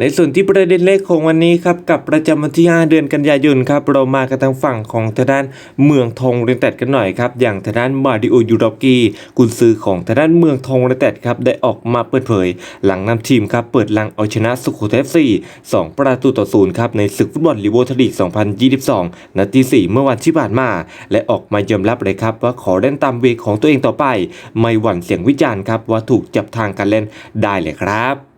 ในส่วนที่ประเด็นเลขของวันนี้ครับกับประจำวันที่ 5 เดือนกันยายนครับเรามากันทางฝั่งของทางด้านเมืองทองเรนเต็ดกันหน่อยครับอย่างทางด้านมาดิโอยูรอกีกุนซือของทางด้านเมืองทองเรนเต็ดครับได้ออกมาเปิดเผย หลังนำทีมครับเปิดลังเอาชนะสุโขทัยเอฟซี2ประตูต่อศูนย์ครับในศึกฟุตบอลลีโวทลีก 2022นัดที่4เมื่อวันที่ผ่านมา และออกมายอมรับเลยครับว่าขอเล่นตามเวของตัวเองต่อไป ไม่หวั่นเสียงวิจารณ์ครับว่าถูกจับทางการเล่นได้เลยครับ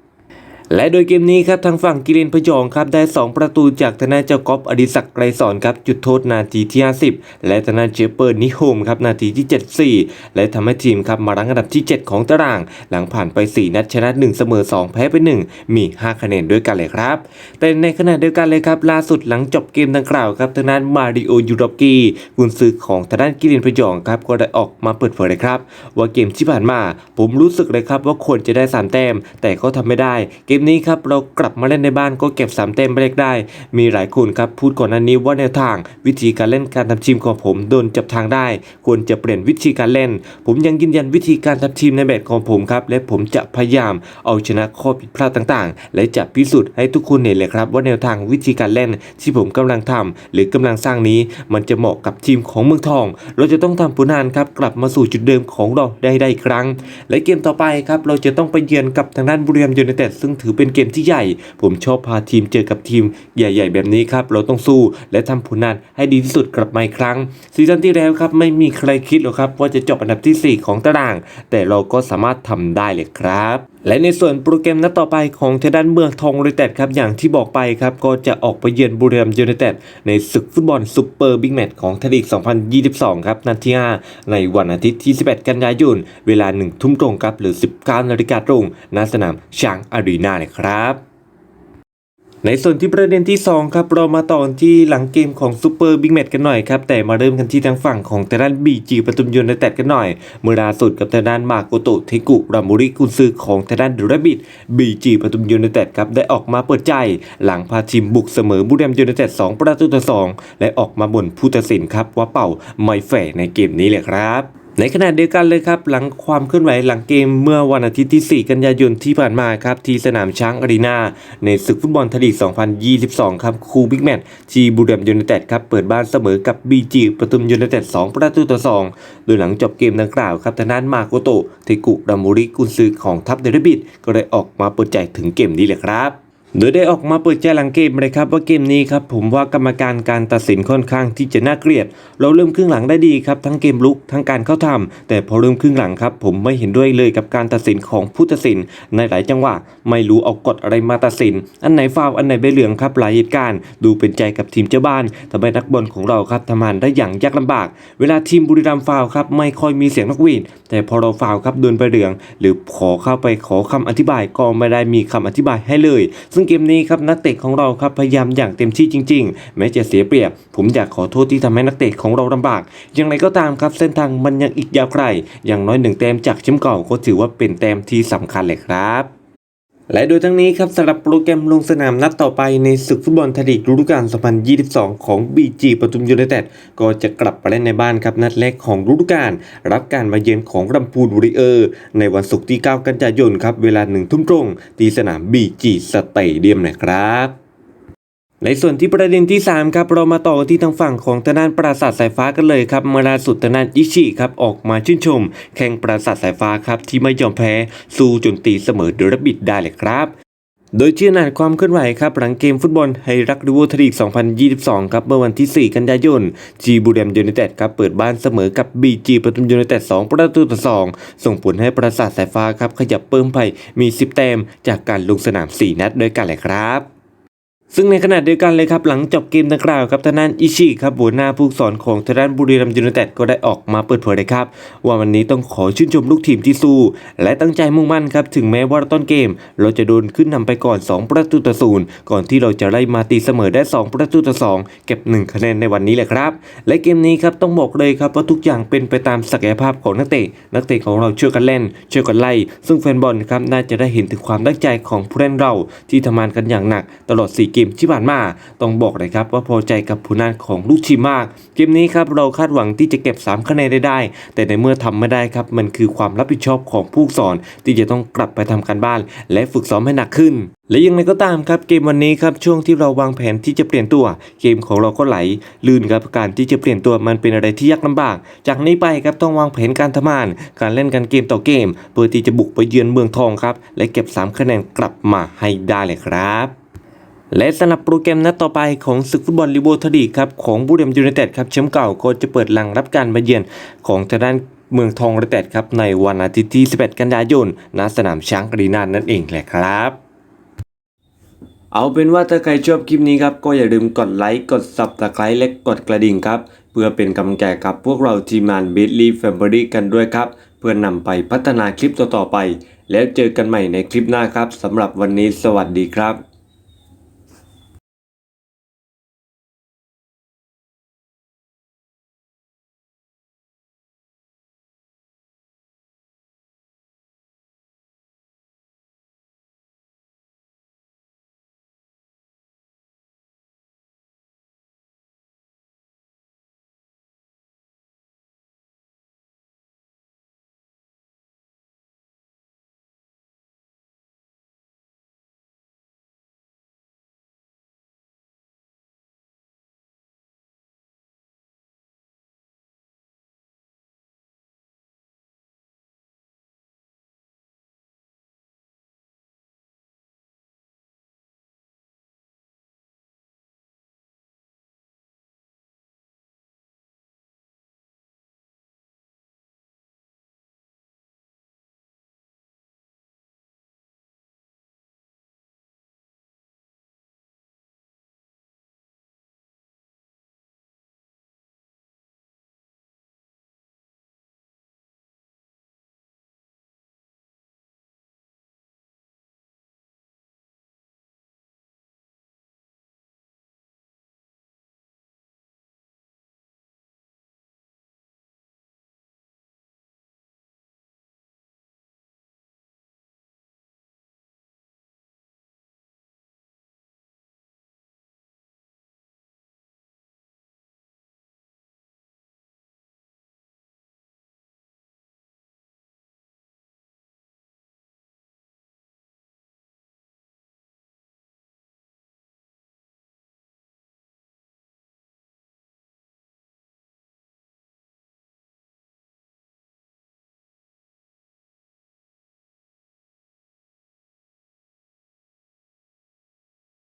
และโดยเกมนี้ครับทางฝั่งกิรินพยองครับได้ 2 ประตูจากธนาเจ้ากอฟอดิศักไกรสอนครับจุดโทษนาทีที่ 50 และธนาเจเปอร์นิโฮมครับนาทีที่ 74 และทำให้ทีมครับมารั้งอันดับที่ 7 ของตาราง หลังผ่านไป 4 นัดชนะ 1 เสมอ 2 แพ้ไป 1 มี 5 คะแนนด้วยกันเลยครับ แต่ในขณะเดียวกันเลยครับล่าสุดหลังจบเกมดังกล่าวครับทางด้านมาริโอยูโรกีกุนซือของทางด้านกิรินพยองครับก็ได้ออกมาเปิดเผยเลยครับว่าเกมที่ผ่านมา ผมรู้สึกเลยครับว่าควรจะได้3แต้มแต่ก็ทำไม่ได้เกมนี้ครับเรากลับมาเล่นในบ้านก็เก็บ3แต้มไปเล็กได้ มีหลายคนครับพูดก่อนหน้านี้ว่าแนวทางวิธีการเล่นการทำทีมของผมโดนจับทางได้ ควรจะเปลี่ยนวิธีการเล่น ผมยังยืนยันวิธีการทำทีมในแบบของผมครับและผมจะพยายามเอาชนะข้อผิดพลาดต่างๆ และจะพิสูจน์ให้ทุกคนเห็นเลยครับว่าแนวทางวิธีการเล่นที่ผมกำลังทำหรือกำลังสร้างนี้ มันจะเหมาะกับทีมของเมืองทอง เราจะต้องทำผลงานครับกลับมาสู่จุดเดิมของเราได้ได้อีกครั้ง และเกมต่อไปครับเราจะต้องไปเยือนกับทางด้านบุรีรัมย์ยูไนเต็ดซึ่งถือเป็นเกมที่ใหญ่ ผมชอบพาทีมเจอกับทีมใหญ่ๆ แบบนี้ครับ เราต้องสู้และทำผลงานให้ดีที่สุดกลับมาอีกครั้งซีซั่นที่แล้วครับไม่มีใครคิดหรอกครับว่าจะจบอันดับที่ 4 ของตาราง แต่เราก็สามารถทำได้เลยครับ และในส่วนโปรแกรมนัดต่อไปของทางด้านเมืองทองยูไนเต็ดครับอย่างที่บอกไปครับก็จะออกไปเยือนบุรีรัมย์ยูไนเต็ดในศึกฟุตบอลซูเปอร์บิ๊กแมตช์ของไทยลีก 2022 ครับนัดที่ 5 ในวันอาทิตย์ที่ 11 กันยายน เวลา 1 ทุ่มตรงครับหรือ 19นาฬิกาตรงณสนามช้างอารีนาเลยครับ ในส่วนที่ประเด็นที่ 2 ครับเรามาต่อที่หลังเกมของซูเปอร์บิ๊กแมตช์กันหน่อยครับ แต่มาเริ่มกันที่ทางฝั่งของทางด้านบีจีปทุมยนต์ในแตดกันหน่อย เมื่อล่าสุดกับทางด้านมาโกโตะเทกุรามูริกุนซือของทางด้านเดอะแรบบิทบีจีปทุมยนต์ในแตดครับได้ออกมาเปิดใจ หลังพาทีมบุกเสมอบุรีรัมยูไนเต็ด2ประตูต่อ2และออกมาบ่นผู้ตัดสินครับว่าเป่าไม่แฝงในเกมนี้เลยครับ ในขณะเดียวกันเลยครับ หลังความเคลื่อนไหวหลังเกมเมื่อวันอาทิตย์ที่ 4 กันยายนที่ผ่านมาครับ ที่สนามช้างอารีนาในศึกฟุตบอลทลีก 2022 ครับ คูบิ๊กแมตช์ที่บุรีรัมยูไนเต็ดครับ เปิดบ้านเสมอกับบีจีปทุมยูไนเต็ด 2 ประตูต่อ 2 โดยหลังจบเกมดังกล่าวครับทางด้านมาโกโตเทกุรามูริกุนซือของทัพเดรบิดก็ได้ออกมาเปิดใจถึงเกมนี้เลยครับ โดยได้ออกมาเปิดใจหลังเกมเลยครับว่าเกมนี้ครับผมว่ากรรมการการตัดสินค่อนข้างที่จะน่าเกลียด เราเริ่มครึ่งหลังได้ดีครับ ทั้งเกมลุกทั้งการเข้าทำแต่พอเริ่มครึ่งหลังครับ ผมไม่เห็นด้วยเลยกับการตัดสินของผู้ตัดสิน ในหลายจังหวะไม่รู้เอากฎอะไรมาตัดสิน อันไหนฟาวอันไหนใบเหลืองครับหลายเหตุการณ์ดูเป็นใจกับทีมเจ้าบ้านทำให้นักบอลของเราครับทำงานได้อย่างยากลำบาก เวลาทีมบุรีรัมย์ฟาวครับไม่ค่อยมีเสียงนักวีดแต่พอเราฟาวครับโดนใบเหลือง หรือขอเข้าไปขอคำอธิบายก็ไม่ได้มีคำอธิบายให้เลย ซึ่งเกมนี้ครับนักเตะของเราครับพยายามอย่างเต็มที่จริง ๆ แม้จะเสียเปรียบ ผมอยากขอโทษที่ทำให้นักเตะของเราลำบาก อย่างไรก็ตามครับเส้นทางมันยังอีกยาวไกล อย่างน้อยหนึ่งแต้มจากแชมเก่าก็ถือว่าเป็นแต้มที่สำคัญเลยครับ และโดยทั้งนี้ครับสำหรับโปรแกรมลงสนามนัดต่อไปในศึกฟุตบอลไทยลีกฤดูกาล 2022 ของ BG ปทุมยูไนเต็ดก็จะกลับไปเล่นในบ้านครับนัดแรกของฤดูกาลรับการมาเยือนของลำพูนวอริเออร์ ในวันศุกร์ที่ 9 กันยายนครับเวลา1ทุ่มตรงที่สนาม BG สเตเดียมนะครับ ในส่วนที่ประเด็นที่ 3 ครับ เรามาต่อที่ทางฝั่งของทางด้านปราสาทสายฟ้ากันเลยครับเมื่อล่าสุดทางด้านอิชิครับออกมาชื่นชม แข่งปราสาทสายฟ้าครับที่ไม่ยอมแพ้สู้จนตีเสมอเดรบิดได้เลยครับโดยเชื่อนาความเคลื่อนไหวครับหลังเกมฟุตบอลไฮรักดูโวทลีก 2022 ครับเมื่อวันที่ 4 กันยายนจีบูเรมยูไนเต็ดครับเปิดบ้านเสมอกับบีจีปทุมยูไนเต็ด 2 ประตูต่อ 2 ส่งผลให้ปราสาทสายฟ้าครับขยับเพิ่มไปมี 10 แต้มจากการลงสนาม 4 นัดด้วยกันเลยครับ ซึ่งในขณะเดียวกันเลยครับหลังจบเกมดังกล่าวครับทางด้านอิชิครับหัวหน้าผู้สอนของทางด้านบุรีรัมย์ยูไนเต็ดก็ได้ออกมาเปิดเผยเลยครับว่าวันนี้ต้องขอชื่นชมลูกทีมที่สู้ และตั้งใจมุ่งมั่นครับถึงแม้ว่าต้นเกม เราจะโดนขึ้นนำไปก่อน 2 ประตูต่อศูนย์ก่อนที่เราจะไล่มาตีเสมอได้ 2 ประตูต่อ2เก็บ 1 คะแนนในวันนี้แหละครับ และเกมนี้ครับต้องบอกเลยครับว่าทุกอย่างเป็นไปตามศักยภาพของนักเตะนักเตะของเราช่วยกันเล่นช่วยกันไล่ ซึ่งแฟนบอลครับน่าจะได้เห็นถึงความตั้งใจของผู้เล่นเราที่ทำงานกันอย่างหนักตลอด4เกมที่ผ่านมา ต้องบอกเลยครับว่าพอใจกับผลงานของลูกทีมมาก เกมนี้ครับเราคาดหวังที่จะเก็บ 3 คะแนนได้ แต่ในเมื่อทำไม่ได้ครับมันคือความรับผิดชอบของผู้สอน ที่จะต้องกลับไปทำการบ้าน และฝึกซ้อมให้หนักขึ้นและยังไงก็ตามครับเกมวันนี้ครับช่วงที่เราวางแผนที่จะเปลี่ยนตัว เกมของเราก็ไหล ลื่นครับการที่จะเปลี่ยนตัวมันเป็นอะไรที่ยากลำบาก จากนี้ไปครับต้องวางแผนการทำงาน การเล่นกันเกมต่อเกม เพื่อที่จะบุกไปเยือนเมืองทองครับและเก็บ 3 คะแนนกลับมาให้ได้เลยครับ และสำหรับโปรแกรมนัดต่อไปของศึกฟุตบอลลีโบทดีครับของบุรีรัมย์ยูไนเต็ดครับแชมป์เก่าก็จะเปิดหลังรับการมาเยือนของทางด้านเมืองทองยูไนเต็ดครับในวันอาทิตย์ที่ 11 กันยายนณสนามช้างอารีนานั่นเองแหละครับเอาเป็นว่าถ้าใครชอบคลิปนี้ครับก็อย่าลืมกดไลค์กด subscribe และกดกระดิ่งครับ เพื่อเป็นกำลังใจกับพวกเราทีมงาน b i t l y Family กันด้วยครับ เพื่อนำไปพัฒนาคลิปต่อๆไป แล้วเจอกันใหม่ในคลิปหน้าครับสำหรับวันนี้สวัสดีครับ